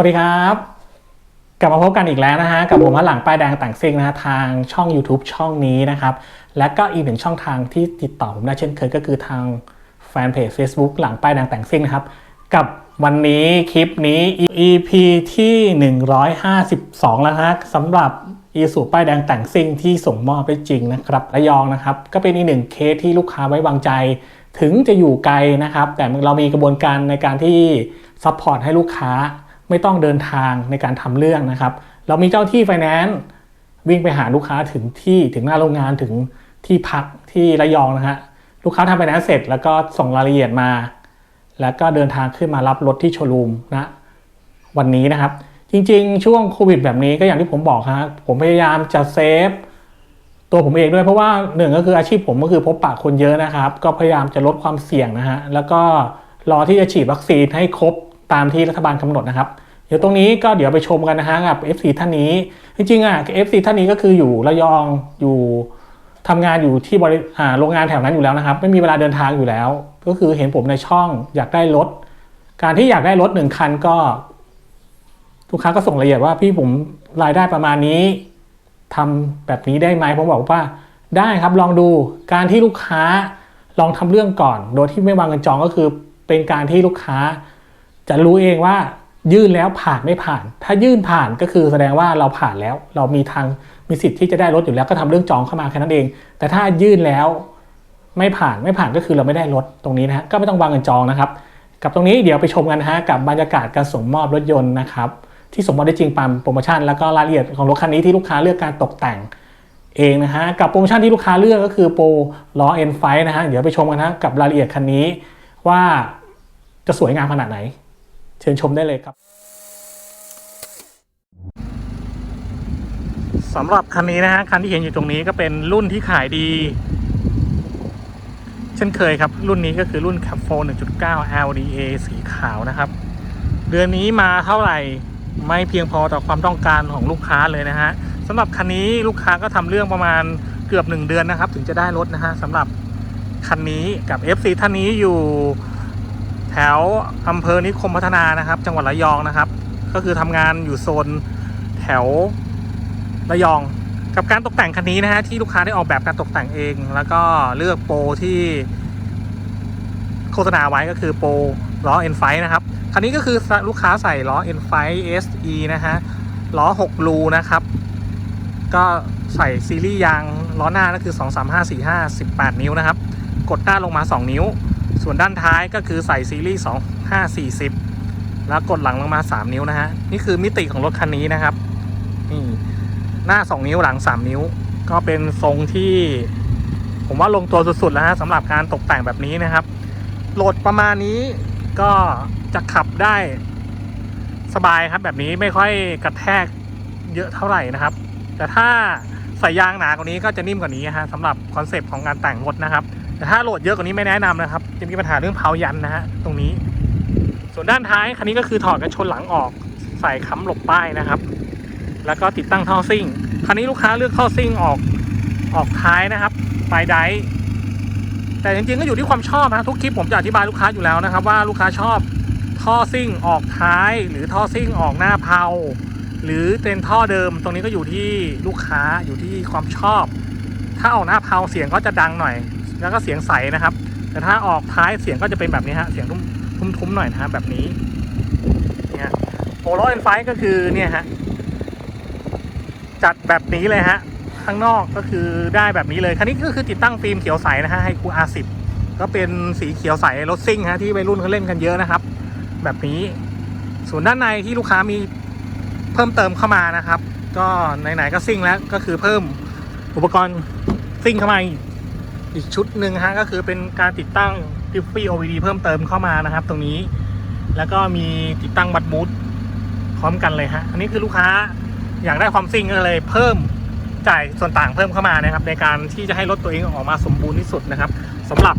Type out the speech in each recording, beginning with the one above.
วัสดีครับ กลับมาพบกันอีกแล้วนะฮะ กับผมหลังป้ายแดงแต่งซิ่งนะฮะทางช่อง YouTube ช่องนี้นะครับ และก็อีกหนึ่งช่องทางที่ติดต่อผมได้เช่นเคยก็คือทางแฟนเพจ Facebook หลังป้ายแดงแต่งซิ่งนะครับ กับวันนี้คลิปนี้ EP ที่ 152 แล้วฮะสำหรับอีสูป้ายแดงแต่งซิ่งที่ส่งมอบได้จริงนะครับระยองนะครับ ก็เป็นอีกหนึ่งเคสที่ลูกค้าไว้วางใจถึงจะอยู่ไกลนะครับ แต่เรามีกระบวนการในการที่ซัพพอร์ตให้ลูกค้า ไม่ต้องเดินทางในการทำเรื่องนะครับ เรามีเจ้าที่ไฟแนนซ์วิ่งไปหาลูกค้าถึงที่ถึงหน้าโรงงานถึงที่พักที่ระยองนะฮะลูกค้าทำไฟแนนซ์เสร็จ แล้วก็ส่งรายละเอียดมา แล้วก็เดินทางขึ้นมารับรถที่โชว์รูมนะวันนี้นะครับ จริงๆ ช่วงโควิดแบบนี้ก็อย่างที่ผมบอกฮะผมพยายามจะเซฟตัวผมเองด้วยเพราะว่าหนึ่งก็คืออาชีพผมก็คือพบปะคนเยอะนะครับ ก็พยายามจะลดความเสี่ยงนะฮะแล้วก็รอที่จะฉีดวัคซีนให้ครบ ตามที่รัฐบาลกำหนดนะครับ เดี๋ยวตรงนี้ก็เดี๋ยวไปชมกันนะฮะกับ FC ท่านนี้ จริงๆอะ FC ท่านนี้ก็คืออยู่ระยองอยู่ทำงานอยู่ที่บริโรงงานแถวนั้นอยู่แล้วนะครับ ไม่มีเวลาเดินทางอยู่แล้ว ก็คือเห็นผมในช่องอยากได้รถ การที่อยากได้รถหนึ่งคันก็ลูกค้าก็ส่งรายละเอียดว่าพี่ผมรายได้ประมาณนี้ทำแบบนี้ได้ไหมผมบอกว่าได้ครับลองดูการที่ลูกค้าลองทำเรื่องก่อน โดยที่ไม่วางเงินจองก็คือเป็นการที่ลูกค้า จะรู้เองว่ายื่นแล้วผ่านไม่ผ่าน ถ้ายื่นผ่านก็คือแสดงว่าเราผ่านแล้ว เรามีทางมีสิทธิ์ที่จะได้รถอยู่แล้วก็ทำเรื่องจองเข้ามาแค่นั้นเอง แต่ถ้ายื่นแล้วไม่ผ่านไม่ผ่านก็คือเราไม่ได้รถตรงนี้นะฮะก็ไม่ต้องวางเงินจองนะครับ กับตรงนี้เดี๋ยวไปชมกันฮะกับบรรยากาศการส่งมอบรถยนต์นะครับที่ส่งมอบได้จริงตามโปรโมชั่นแล้วก็รายละเอียดของรถคันนี้ที่ลูกค้าเลือกการตกแต่งเองนะฮะกับโปรโมชั่นที่ลูกค้าเลือกก็คือโปรล้อเอ็นไฟนะฮะเดี๋ยวไปชมกันนะกับรายละเอียดคันนี้ว่าจะสวยงามขนาดไหน เชิญชมได้เลยครับสำหรับคันนี้นะฮะคันที่เห็นอยู่ตรงนี้ก็เป็นรุ่นที่ขายดี เช่นเคยครับ รุ่นนี้ก็คือรุ่น c a p 4 1.9 LDA สีขาวนะครับ เดือนนี้มาเท่าไหร่ไม่เพียงพอต่อความต้องการของลูกค้าเลยนะฮะสำหรับคันนี้ลูกค้าก็ทำเรื่องประมาณเกือบ 1 เดือนนะครับ ถึงจะได้รถนะฮะสำหรับคันนี้กับ FC ท่านนี้อยู่ แถวอำเภอนิคมพัฒนานะครับ จังหวัดระยองนะครับ ก็คือทำงานอยู่โซนแถวระยอง กับการตกแต่งคันนี้นะฮะที่ลูกค้าได้ออกแบบการตกแต่งเอง แล้วก็เลือกโปรที่โฆษณาไว้ก็คือโปรล้อ N5 นไฟนะครับคันนี้ก็คือลูกค้าใส่ล้อ N5 SE นะฮะล้อ6รูนะครับ ก็ใส่ซีรีส์ยางล้อหน้าก็คือ 2 3 5 4 5 18 นิ้วนะครับ กดหน้าลงมา 2 นิ้ว ส่วนด้านท้ายก็คือใส่ซีรีส์2 5 40 แล้วกดหลังลงมา 3 นิ้วนะฮะ นี่คือมิติของรถคันนี้นะครับ นี่หน้า 2 นิ้วหลัง 3 นิ้ว ก็เป็นทรงที่ ผมว่าลงตัวสุดๆแล้วฮะสำหรับการตกแต่งแบบนี้นะครับ โหลดประมาณนี้ก็จะขับได้สบายครับ แบบนี้ไม่ค่อยกระแทกเยอะเท่าไหร่นะครับ แต่ถ้าใส่ยางหนากว่านี้ก็จะนิ่มกว่านี้ฮะสำหรับคอนเซปต์ของการแต่งรถนะครับ แต่ถ้าโหลดเยอะกว่านี้ไม่แนะนำนะครับ จะมีปัญหาเรื่องเพายันนะฮะตรงนี้ ส่วนด้านท้ายคันนี้ก็คือถอดกันชนหลังออกใส่ค้ำหลบป้ายนะครับ แล้วก็ติดตั้งท่อซิ่งคันนี้ลูกค้าเลือกท่อซิ่งออกออกท้ายนะครับปลายไดร์แต่จริงๆก็อยู่ที่ความชอบนะทุกคลิปผมจะอธิบายลูกค้าอยู่แล้วนะครับ ว่าลูกค้าชอบท่อซิ่งออกท้าย หรือท่อซิ่งออกหน้าเพาหรือเป็นท่อเดิมตรงนี้ก็อยู่ที่ลูกค้าอยู่ที่ความชอบ ถ้าออกหน้าเพาเสียงก็จะดังหน่อย แล้วก็เสียงใสนะครับ แต่ถ้าออกท้ายเสียงก็จะเป็นแบบนี้ฮะเสียงทุ้มๆหน่อยนะฮะแบบนี้เนี่ยโปรโลเอนไฟก็คือเนี่ยฮะจัดแบบนี้เลยฮะข้างนอกก็คือได้แบบนี้เลยคันนี้ก็คือติดตั้งฟิล์มเขียวใสนะฮะให้คู R10 ก็เป็นสีเขียวใสรถซิ่งฮะที่วัยรุ่นเขาเล่นกันเยอะนะครับ แบบนี้ ส่วนด้านในที่ลูกค้ามีเพิ่มเติมเข้ามานะครับ ก็ไหนๆก็ซิ่งแล้วก็คือเพิ่มอุปกรณ์ซิ่งเข้ามา อีกชุดหนึ่งฮะก็คือเป็นการติดตั้งดิฟฟี่ OVD เพิ่มเติมเข้ามานะครับ ตรงนี้ แล้วก็มีติดตั้งบัตมูดพร้อมกันเลยฮะอันนี้คือลูกค้าอยากได้ความซิ่งก็เลยเพิ่มจ่ายส่วนต่างเพิ่มเข้ามานะครับ ในการที่จะให้รถตัวเองออกมาสมบูรณ์ที่สุดนะครับสำหรับ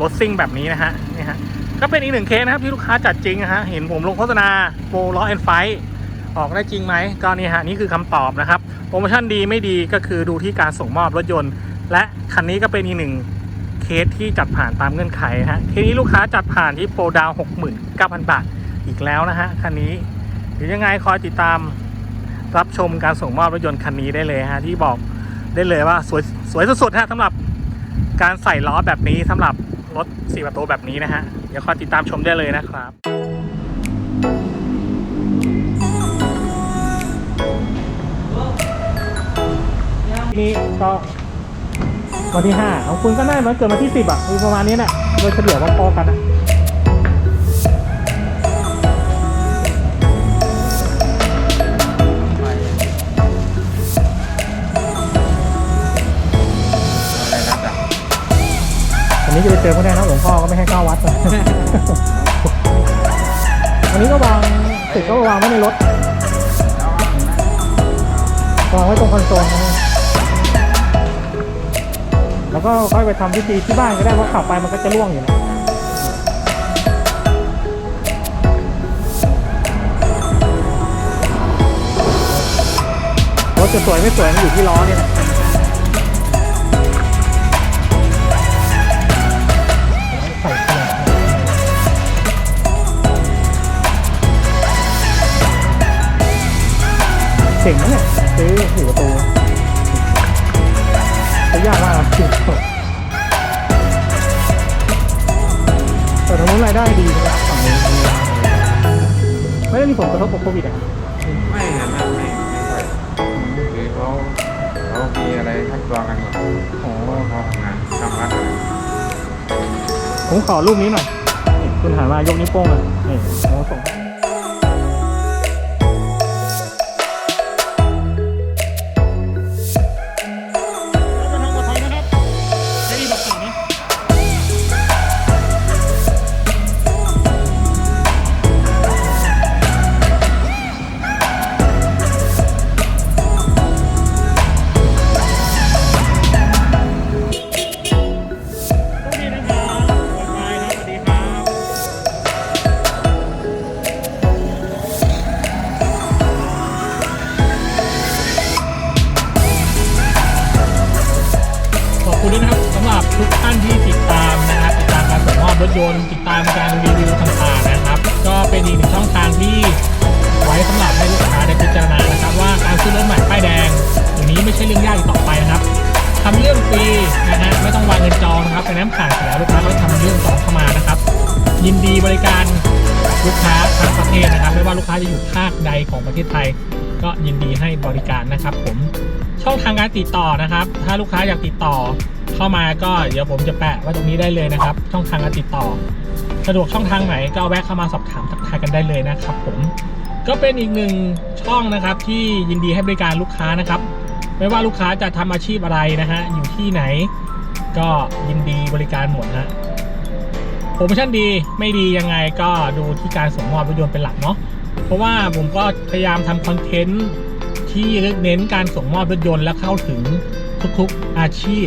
รถซิ่งแบบนี้นะฮะนี่ฮะก็เป็นอีกหนึ่งเคสนะครับที่ลูกค้าจัดจริงนะฮะเห็นผมลงโฆษณาโปรล้อแอนไฟออกได้จริงไหมก็นี่ฮะนี่คือคำตอบนะครับโปรโมชั่นดีไม่ดีก็คือดูที่การส่งมอบรถยนต์ และคันนี้ก็เป็นอีกหนึ่งเคสที่จัดผ่านตามเงื่อนไขนะฮะเคสนี้ลูกค้าจัดผ่านที่โปรดาวหกหมื่นเก้าพันบาทอีกแล้วนะฮะคันนี้เเดี๋ยวยังไงคอยติดตามรับชมการส่งมอบรถยนต์คันนี้ได้เลยฮะที่บอกได้เลยว่าสวยสวยสุดๆฮะสำหรับการใส่ล้อแบบนี้สำหรับรถสี่ประตูแบบนี้นะฮะเดี๋ยวคอยติดตามชมได้เลยนะครับนี่ก็ วันที่ห้าของคุณก็น่าจะเกิดวันที่สิบอะคือประมาณนี้แหละโดยเฉลี่ยว่าพอกันนะวันนี้จะไปเจอพวกนี้นะหลวงพ่อก็ไม่ให้เข้าวัดนะวันนี้ก็วางติดก็วางไว้ในรถวางไว้ตรงคอนโซลนะ แล้วก็ค่อยไปทำพิธีที่บ้านก็ได้เพราะขับไปมันก็จะล่วงอยู่นะรถจะสวยไม่สวยมันอยู่ที่ล้อเนี่ยแหละใส่เก่งนะเนี่ยซื้อสี่ประตูเขา ยากมากครับตูแต่ทางนู้นรายได้ดีนะฝั่งนี้ไม่ได้มีผลกระทบกับโควิดอะไม่นะไม่ไม่ไม่ค่คือเขาเขามีอะไรขั้นตอนกันหมดอ๋อเขาทำงานทำรัฐอะไรผมขอรูปนี้หน่อยนี่คุณหันมายกนิ้วโป้งเลยนี่ผมส่ง ยนต์ติดตามการรีวิวต่างๆนะครับ ก็เป็นอีกหนึ่งช่องทางที่ไว้สำหรับให้ลูกค้าได้พิจารณานะครับ ว่าการซื้อรถใหม่ป้ายแดงอย่างนี้ไม่ใช่เรื่องยากอีกต่อไปนะครับทำเรื่องฟรีนะฮะไม่ต้องวางเงินจองนะครับเป็นน้ำผ่านเสร็จแล้วลูกค้าก็ทำเรื่องจองเข้ามานะครับ ยินดีบริการลูกค้าทั้งประเทศนะครับ ไม่ว่าลูกค้าจะอยู่ภาคใดของประเทศไทย ก็ยินดีให้บริการนะครับ ผมช่องทางการติดต่อนะครับ ถ้าลูกค้าอยากติดต่อ เข้ามาก็เดี๋ยวผมจะแปะไว้ตรงนี้ได้เลยนะครับ ช่องทางการติดต่อ สะดวกช่องทางไหนก็แวะเข้ามาสอบถามทักทายกันได้เลยนะครับผมก็เป็นอีกหนึ่งช่องนะครับที่ยินดีให้บริการลูกค้านะครับ ไม่ว่าลูกค้าจะทำอาชีพอะไรนะฮะอยู่ที่ไหน ก็ยินดีบริการหมดนะฮะโปรโมชั่นดีไม่ดียังไงก็ดูที่การส่งมอบรถยนต์เป็นหลักเนาะเพราะว่าผมก็พยายามทำคอนเทนต์ที่เน้นการส่งมอบรถยนต์และเข้าถึงทุกๆอาชีพ